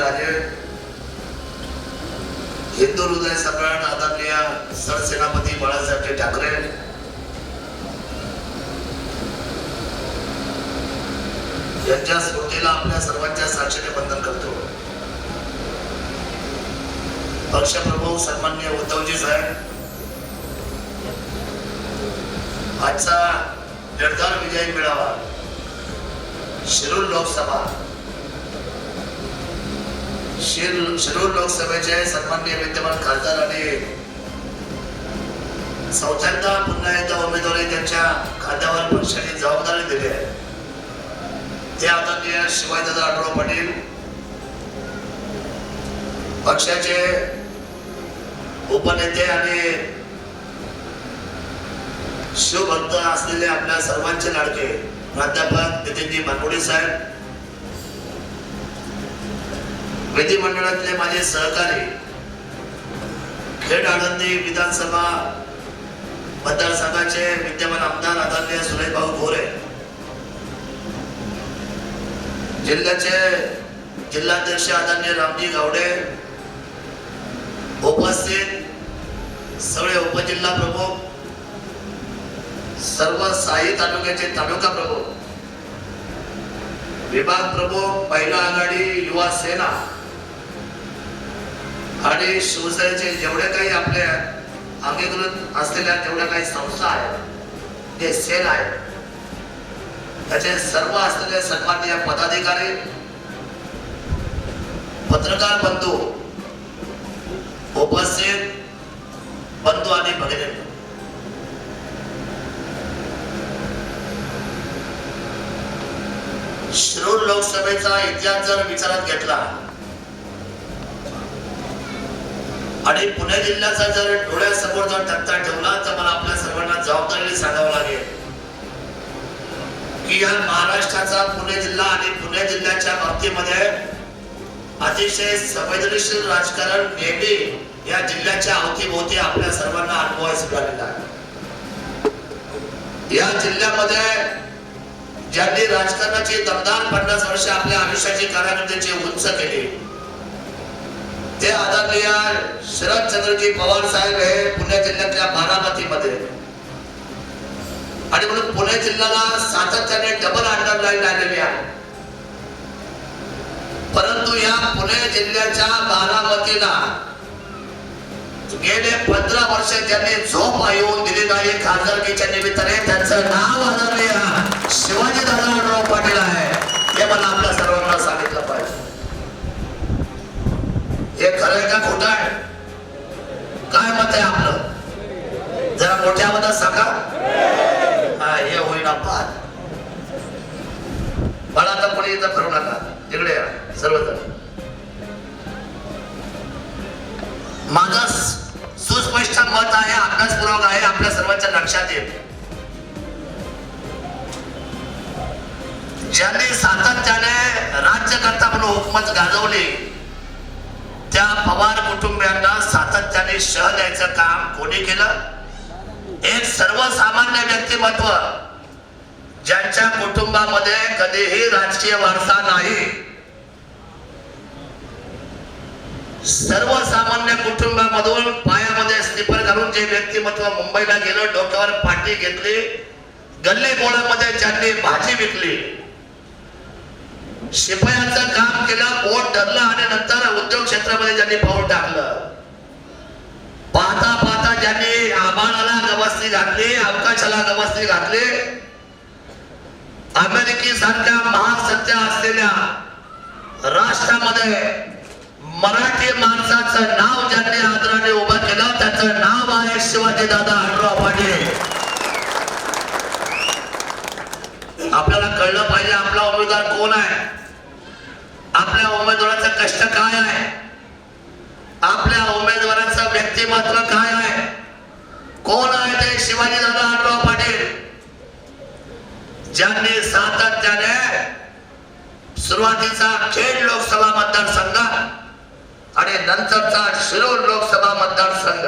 राजे हिंदू हृदय सम्राट आदरणीय सरसेनापती बाळासाहेब ठाकरे। यांच्या स्मृतीला आपल्या सर्वांच्या साक्षीने बंधन करतो। पक्षप्रमुख सन्मान्य उद्धवजी साहेब। आजचा निर्धार विजयी मिळावा। शिरूर लोकसभा। शिर शिरूर लोकसभेचे सन्माननीय विद्यमान खासदार आणि चौथ्यांदा पुन्हा एकदा उमेदवारी त्यांच्या खात्यावर पक्षाने जबाबदारी दिली आहे. ते आदरणीय शिवाजीदादा आढळराव पाटील पक्षाचे उपनेते आणि शिवभक्त असलेले आपल्या सर्वांचे लाडके प्राध्यापक नितीनजी मानगुडे साहेब विधिमंडळातले माझे सहकारी खेड आनंदी विधानसभा मतदारसंघाचे विद्यमान आमदार आदरणीय सुरेशभाऊ गोरे जिल्ह्याचे जिल्हाध्यक्ष आदरणीय रामजी गावडे उपस्थित सगळे उपजिल्हा प्रमुख सर्व साई तालुक्याचे तालुका प्रमुख विभाग प्रमुख महिला आघाडी युवा सेना आणि शिवसेनेचे जेवढे काही आपल्या अंगीकृत असलेल्या जेवढ्या काही संस्था आहेत ते सेल आहेत त्याचे सर्व असलेले सन्मान्य पदाधिकारी पत्रकार बंधू उपस्थित बंधू आणि भगिनी. शिरूर लोकसभेचा इतिहास जर विचारात घेतला आणि पुणे जिल्ह्याचा जर डोळ्यासमोर जर तक्ता ठेवला तर मला आपल्या सर्वांना जबाबदारीने सांगावं लागेल की या महाराष्ट्राचा पुणे जिल्हा आणि पुणे जिल्ह्याच्या बाबतीमध्ये अतिशय संवेदनशील राजकारण नेहमी या जिल्ह्याच्या अवतीभोवती आपल्या सर्वांना अनुभवायला मिळालेला आहे. या जिल्ह्यामध्ये ज्यांनी राजकारणाची दमदार पन्नास वर्ष आपल्या आयुष्याची कारकिर्दीची उंच केली ते आदरणीय शरदचंद्रजी पवार साहेब हे पुणे जिल्ह्यातल्या बारामतीमध्ये. आणि म्हणून पुणे जिल्ह्याला सातत्याने डबल अंडरलाईन आलेली आहे. परंतु या पुणे जिल्ह्याच्या बारामतीला गेले पंधरा वर्ष ज्यांनी झोप येऊन दिली नाही खासदारकीच्या निमित्ताने त्यांचं नाव आदरणीय शिवाजी दादा पाटील आहे. हे मला आपल्या मोठ्या मतात हा हे होईना पाहत मला आता पुढे इथं करू नका. तिकडे या सर्वजण. माझा सुस्पष्ट मत आहे अभ्यासपूर्वक आहे आपल्या सर्वांच्या लक्षात येत ज्यांनी सातत्याने राज्यकर्ता म्हणून हुकमत गाजवली त्या पवार कुटुंबियांना सातत्याने शह द्यायचं काम कोणी केलं? एक सर्वसामान्य व्यक्तिमत्व ज्यांच्या कुटुंबामध्ये कधीही राजकीय वारसा नाही. सर्वसामान्य कुटुंबामधून पायामध्ये स्लीपर घालून जे व्यक्तिमत्व मुंबईला गेलं डोक्यावर पाठी घेतली गल्ली गोळामध्ये ज्यांनी भाजी विकली शिपायाचं काम केलं पोट धरलं आणि नंतर उद्योग क्षेत्रामध्ये ज्यांनी पाऊल टाकलं. पाहता पाहता आता ज्यांनी आबाळाला गवसणी घातली अवकाशाला गवसणी घातली अमेरिकेसारख्या महासत्या असलेल्या राष्ट्रामध्ये मराठी माणसाचं नाव ज्यांनी आदराने उभं केलं त्याचं नाव आहे शिवाजी दादा आढराव पाटील. आपल्याला कळलं पाहिजे आपला उमेदवार कोण आहे? आपल्या उमेदवाराचं कष्ट काय आहे? आपल्या उमेदवाराचं व्यक्तिमत्व काय शिवाजी दादा पाटील. ज्यांनी सातत्याने सुरुवातीचा खेड लोकसभा मतदारसंघ आणि नंतरचा शिरूर लोकसभा मतदारसंघ.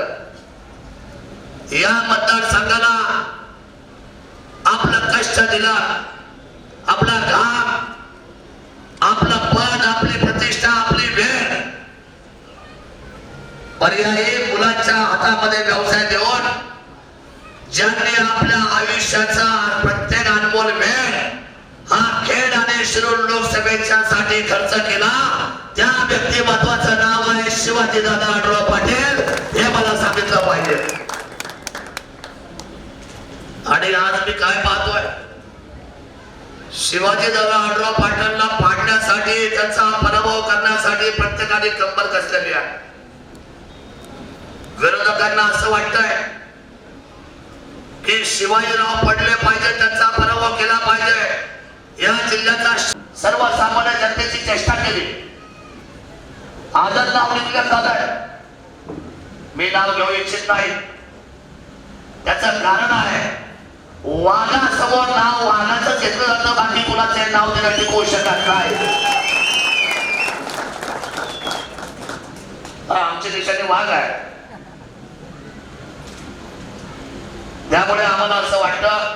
या मतदारसंघाला आपलं कष्ट दिला आपला घाम आपलं पद आपली प्रतिष्ठा आपली वेळ. पर्यायी मुलांच्या हातामध्ये व्यवसाय देऊन ज्यांनी आपल्या आयुष्याचा प्रत्येक अनमोल वेळ हा खेळ आणि शिरूर लोकसभेच्या साठी खर्च केला त्या व्यक्तिमत्वाचं नाव आहे शिवाजी दादा आढळराव पाटील. हे मला सांगितलं पाहिजे. आणि आज मी काय पाहतोय? शिवाजी दादा आढळराव पाटलांना पाडण्यासाठी त्यांचा पराभव करण्यासाठी प्रत्येकाने कंबर कसलेली आहे. विरोधकांना असं वाटतंय की शिवाजीराव पडले पाहिजे त्यांचा पराभव केला पाहिजे. या जिल्ह्याचा सर्वसामान्य जनतेची चेष्टा केली. आदर नाव निघलं झालंय मी नाव घेऊ इच्छित नाही. त्याच कारण आहे वाघासमोर नाव वाघाचं घेतलं जातं बाकी कुणाचे नाव देणं टिकवू शकत नाही. आमच्या देशाने वाघ आहे. त्यामुळे आम्हाला असं वाटतं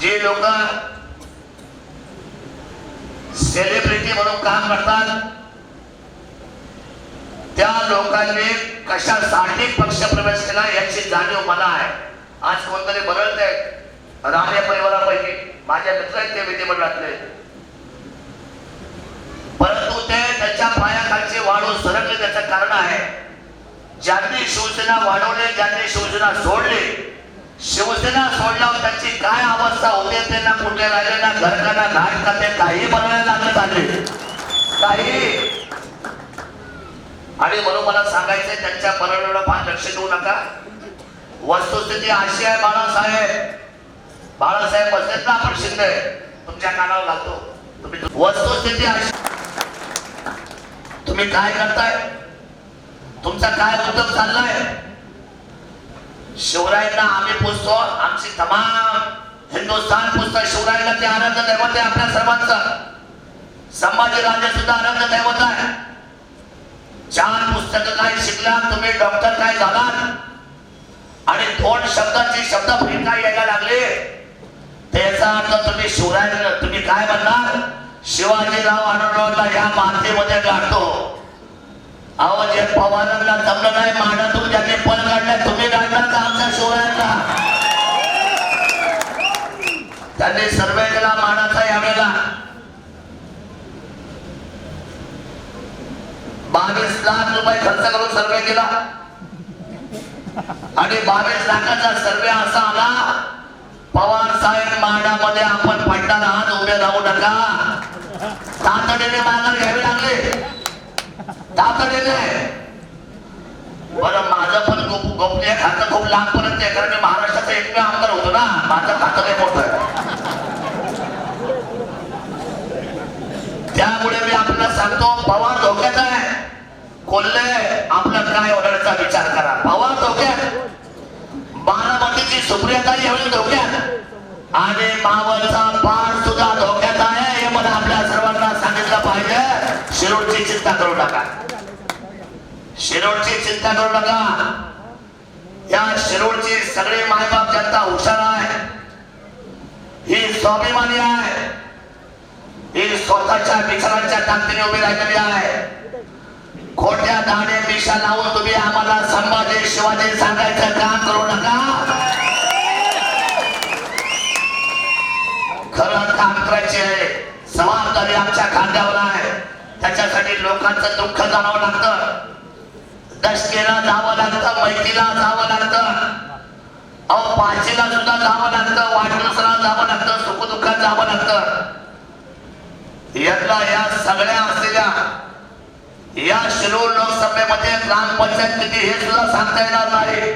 जे लोक सेलिब्रिटी म्हणून काम करतात त्या लोकांनी कशासाठी पक्षप्रवेश केला याची जाणीव मला आहे. आज कोणतरी बदलते राणे परिवारापैकी. माझ्या मित्र आहेत ते विधिमंडळातले. परंतु ते त्याच्या पायाखालची वाढून सरकले त्याचं कारण आहे. ज्यांनी शिवसेना वाढवली ज्यांनी शिवसेना सोडली शिवसेना सोडल्यावर त्यांची काय अवस्था होते त्यांना कुठे राहिले ना घरकांना घाट का ते काही बनायला लागत आले काही. आणि म्हणून मला सांगायचंय त्यांच्या बनवण्याला फार लक्ष देऊ नका. वस्तुस्थिती अशी आहे बाळासाहेब. बाळासाहेब बसलेत ना आपण शिंदे? तुमच्या कानावर घालतो तुम्ही वस्तुस्थिती अशी तुम्ही काय करताय? तुमचा काय उद्योग चाललाय? शिवरायांना आम्ही पुजतो आमची तमाम हिंदुस्थान पुजतो शिवरायांना ते आनंद दैवत आहे आपल्या सर्वांचं. संभाजी राजे सुद्धा आनंद दैवत आहे. चार पुस्तक काय शिकला तुम्ही? डॉक्टर काय झाला आणि दोन शब्दाची शब्द काय यायला लागले? त्याचा अर्थ तुम्ही शिवराय तुम्ही काय म्हणणार? शिवाजीराव आढळरावला या मातेमध्ये गाठतो. अहो जे पवारांना जमलं नाही मानातून ज्यांनी पल काढलाय तुम्ही काढणार का आमच्या शिवरायांना त्यांनी सर्वे केला मानाचा यावेळेला बावीस लाख रुपये खर्च करून सर्वे केला. आणि बावीस लाखाचा सर्वे असा आला पवार साहेब मांडामध्ये आपण पडणार आहात उभे राहू नका. तातडीने माघार घ्यावी लागले. तातडीने. बरं माझं पण गोपनीय खातं खूप लांबपर्यंत आहे कारण मी महाराष्ट्राचा एकमेव आमदार होतो ना. माझं खातं नाही मोठं आहे. त्यामुळे मी आपल्याला सांगतो पवार धोक्यात आहे. कोल्हे आपलं काय होण्याचा विचार करा. पवार धोक्यात. बारामतीची सुप्रियाताई यावेळी धोक्यात. आणि मावळचा पार सुद्धा धोक्यात आहे हे मला आपल्या सर्वांना सांगितलं पाहिजे. शिरोडची चिंता करू नका. शिरोडची चिंता करू नका. या शिरोडची सगळी मायबाप जनता हुशार आहे. ही स्वाभिमानी आहे. ही स्वतःच्या विचारांच्या ताकदीने उभी राहिलेली आहे. खोट्या दाणे मिशा लावून तुम्ही आम्हाला संभाजी शिवाजी सांगायचं काम करू नका. खरं काम करायचे आहे. जबाबदारी आमच्या खांद्यावर आहे. त्याच्यासाठी लोकांचं दुःख जाणवं लागतं. दशकेला जावं लागतं मैतीला जावं लागतं. अहो पाचीला सुद्धा जावं लागतं वाढदिवसाला जावं लागतं सुखदुःखात जावं लागतं. यातला या सगळ्या असलेल्या या शिरूर लोकसभेमध्ये ग्रामपंचायत किती हे सुद्धा सांगता येणार नाही.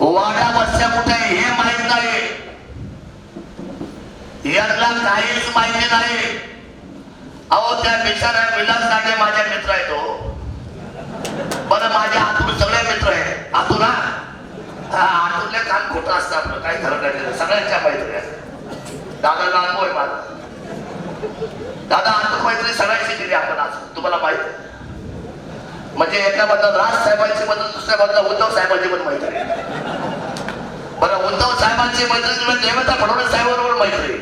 वाड्या बसल्या कुठे आहे हे माहीत नाही. यातला काहीच माहिती नाही. अहो त्या बिचारा विलास नाटे माझ्या मित्र आहे तो. बरं माझ्या आतून सगळे मित्र आहे आतून आतूनले काम खोटं असतं आपलं काही खरं नाही. सगळ्यांच्या मैत्री दादा नानबो आहे माझा? दादा आतून मैत्री सगळ्यांशी दिली आपण आज. तुम्हाला माहीत? म्हणजे एका बद्दल राज साहेबांची बद्दल दुसऱ्या बद्दल उद्धव साहेबांची पण मैत्री आहे. बरं उद्धव साहेबांची मैत्री म्हणजे तुम्ही देवता फडणवीस साहेबांबरोबर मैत्री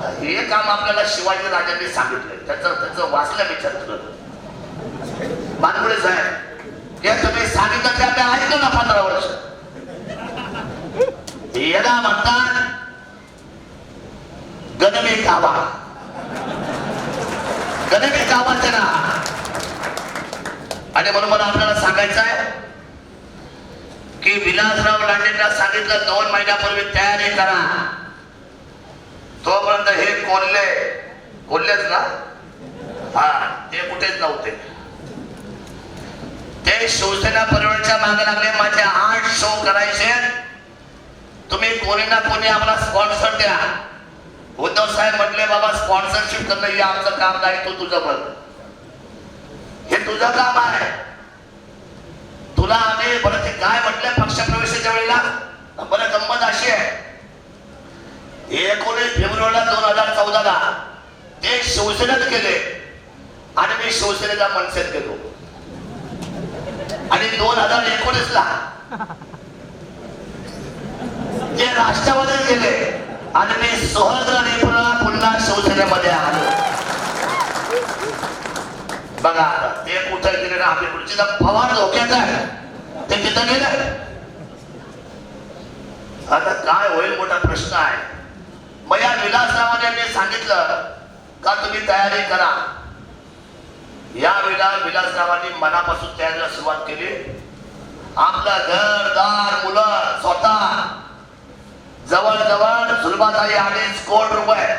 हे काम आपल्याला शिवाजी राजांनी सांगितलं त्याचं त्याचं वाचलं विचार बानगुडे साहेब हे तुम्ही सांगितलं ते आम्ही ऐकलं ना पंधरा वर्ष. येदा म्हणतात गणमी कावा. गणमी कावाचे ना आणि म्हणून मला आपल्याला सांगायचं आहे की विलासराव लांडेंना सांगितलं दोन महिन्यापूर्वी तयारी करा. तोपर्यंत हे कोल्हे कोल्हेच ना? हा ते कुठेच नव्हते. ते शिवसेना परिवारच्या मागे लागले माझे आठ शो करायचे. तुम्ही कोणी ना कोणी आम्हाला स्पॉन्सर द्या. उद्धव साहेब म्हटले बाबा स्पॉन्सरशिप करणं हे आमचं काम नाही तू तुझं बघ. हे तुझं काम आहे. तुला आम्ही बरं ते काय म्हटलं पक्षप्रवेशाच्या वेळेला? बरं गंमत अशी आहे. एकोणीस फेब्रुवारीला दोन हजार चौदाला ते शिवसेनेत गेले. आणि मी शिवसेनेचा मनसेत गेलो. आणि दोन हजार एकोणीस ला ते राष्ट्रवादीत गेले. आणि मी सोहद्र पुन्हा पुन्हा शिवसेनेमध्ये आलो. बघा ते कुठं गेले ना आपली खुर्चीचा पवार धोक्यात आहे. ते तिथं गेलं. आता काय होईल मोठा प्रश्न आहे. मग या विलासरावाने यांनी सांगितलं का तुम्ही तयारी करा. या वेळेला विलासरावांनी मनापासून तयारीला सुरुवात केली. आपला घर दार मुलं स्वतः जवळजवळ सुलभाताई अडीच कोट रुपये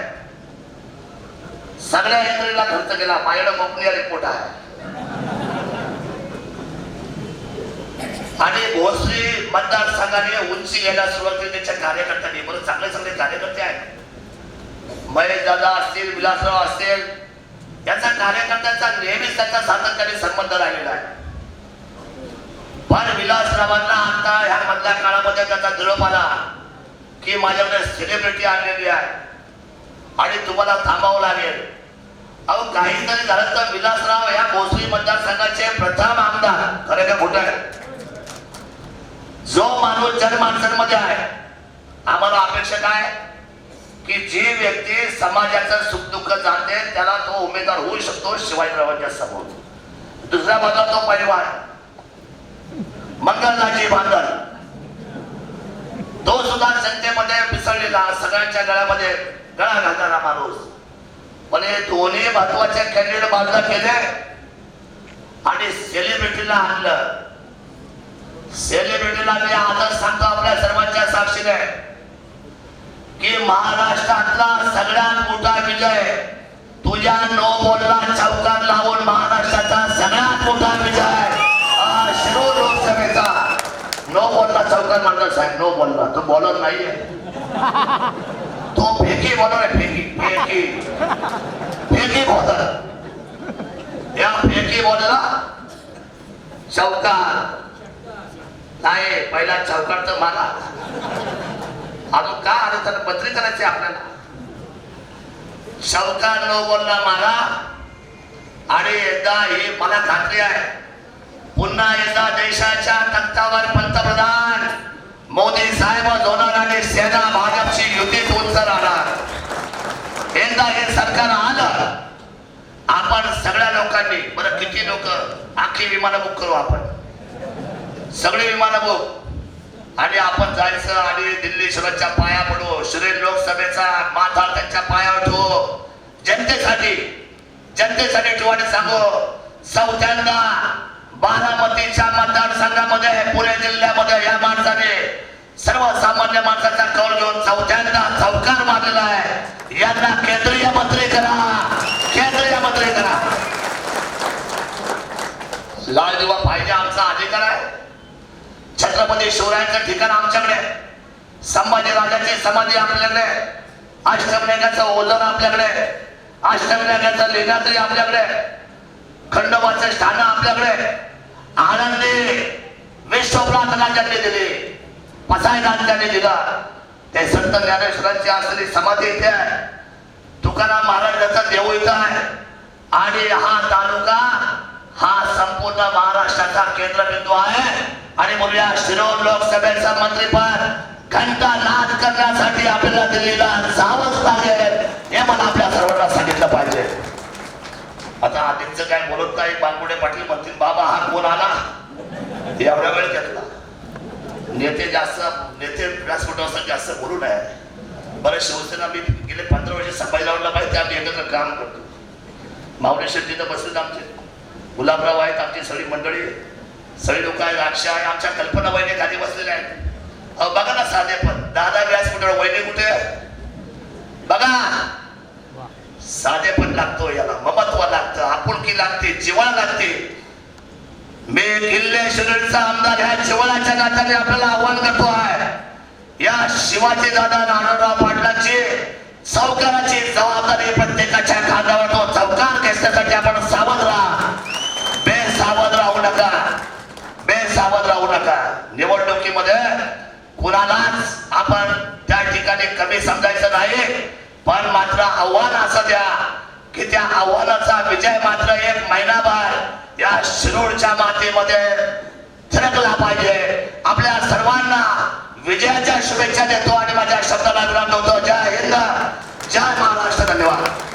सगळ्या यंत्रणेला खर्च केला. माझ्याकडे गोपनीय रिपोर्ट आहे. आणि भोसरी मतदारसंघाने उंची घ्यायला सुरुवात केली. त्याच्या कार्यकर्त्यांनी. बरं चांगले चांगले कार्यकर्ते आहेत. महेश दादा असतील विलासराव असतील याचा कार्यकर्त्यांचा नेहमीच त्यांचा सातत्याने संबंध राहिलेला आहे. पण विलासरावांना आता ह्या मधल्या काळामध्ये त्याचा दृढ आला की माझ्याकडे सेलिब्रिटी आणलेली आहे आणि तुम्हाला थांबावं लागेल. अहो काही तरी झालं तर विलासराव या भोसरी मतदारसंघाचे प्रथम आमदार. खरं का खोट आहे? जो माणूस जनमानसांमध्ये आहे आम्हाला अपेक्षा काय की जी व्यक्ती समाजाचं सुखदुःख जाणते त्याला तो उमेदवार होऊ शकतो शिवाजीरावांच्या समोर. दुसऱ्या बाजूला तो परिवार. मंगलराजी बांधल. तो सुद्धा जनतेमध्ये मिसळलेला सगळ्यांच्या गळ्यामध्ये गळा घालणारा माणूस. पण हे दोन्ही महत्त्वाचे कॅन्डिडेट बाजूला केले आणि सेलिब्रिटीला आणलं. सेलिब्रिटीला मी आदर सांगतो आपल्या सर्वांच्या साक्षीने. की महाराष्ट्रातला सगळ्यात मोठा विजय तुझ्या नो बोलला चौकात लावून महाराष्ट्राचा सगळ्यात मोठा विजय शिरूर लोकसभेचा. नो बोलला चौकात म्हणतात साहेब नो बोलला तो बॉलर नाहीये. तो फेकी बॉलर आहे फेकी. फेकी. फेकी बॉलर. या फेकी बॉलला चौकार नाही पहिला चौकार तर मारा. अजून का आलं तर बदली करायची आपल्याला? चौकार न बोलला मला आणि एकदा हे मला खात्री आहे. पुन्हा एकदा देशाच्या तख्तावर पंतप्रधान मोदी साहेब होणार आणि सेना भाजपची युती उंच राहणार एकदा हे सरकार आलं आपण सगळ्या लोकांनी बरं किती लोक? आखी विमानं बुक करू आपण. सगळे विमानं बुक आणि आपण जायचं आणि दिल्ली सुरतच्या पाया पडू. सुरेल लोकसभेचा माथा त्यांच्या पायावर ठेवू. जनतेसाठी जनतेसाठी ठेवाने सांगू. चौथ्यांदा बारामतीच्या मतदारसंघामध्ये पुणे जिल्ह्यामध्ये या माणसाने सर्वसामान्य माणसाचा कौल घेऊन चौथ्यांदा चौकार मारलेला आहे. यांना केंद्रीय मंत्री करा. केंद्रीय मंत्री करा. लाल दिवा पाहिजे आमचा अधिकार आहे. छत्रपती शिवरायांचं ठिकाण आमच्याकडे आहे. संभाजी राजाची समाधी आपल्याकडे आहे. अष्टविनायकाचं ओझर आपल्याकडे आहे. अष्टविनायकाचं लिंगात्री आपल्याकडे आहे. खंडोबाचं स्थान आपल्याकडे आहे. आनंदी विश्वप्रार्थना ज्यांनी दिली पसायदान दिला ते संत ज्ञानेश्वरांची असलेली समाधी इथे आहे तुकाराम महाराजांचा देऊ इथं आहे आणि हा तालुका हा संपूर्ण महाराष्ट्राचा केंद्रबिंदू आहे आणि म्हणूया शिरोर लोकसभेचा मंत्रीपद घंटा नाद करण्यासाठी आपल्याला दिलेला जावंच लागेल हे मला आपल्या सर्वांना सांगितलं पाहिजे. आता आधीचं काय बोलत नाही बांगुडे पाटील म्हणतील बाबा हा कोण आला? एवढा वेळ घेतला. नेते जास्त नेते व्यासपीठावर जास्त बोलू नये. बरं शिवसेना मी गेले पंधरा वर्ष जावडला पाहिजे आम्ही एकत्र काम करतो. मावळेश्वर तिथं तर बसलेत आमचे. गुलाबराव आहेत आमची सगळी मंडळी. सगळे लोक आहेत आमच्या आणि आमच्या कल्पना वहिनी खाली बसलेल्या आहेत. अहो बघा ना साधे पण दादा व्यासपीठावर वहिनी कुठे बघा. साधे पण लागतो याला ममत्व लागतं आपुलकी लागते जिवाळा लागते. मी किल्ले शिरडचा आमदार ह्या जिवाळाच्या नात्याने आपल्याला आव्हान करतो आहे. या शिवाजी दादा नारायणराव पाटलांची चौकाराची जबाबदारी प्रत्येकाच्या खांद्यावर तो चौकार घेण्यासाठी आपण सावध राहा बेसावध राहू नका सावध राहू नका. निवडणुकीमध्ये कुणालाच आपण त्या ठिकाणी कमी समजायचं नाही. पण मात्र आव्हान असं द्या की त्या आव्हानाचा विजय मात्र एक महिनाभर या शिरोडच्या मातीमध्ये थिरकला पाहिजे. आपल्या सर्वांना विजयाच्या शुभेच्छा देतो आणि माझ्या शब्दाला विराम होतो जय हिंद. जय महाराष्ट्र. धन्यवाद.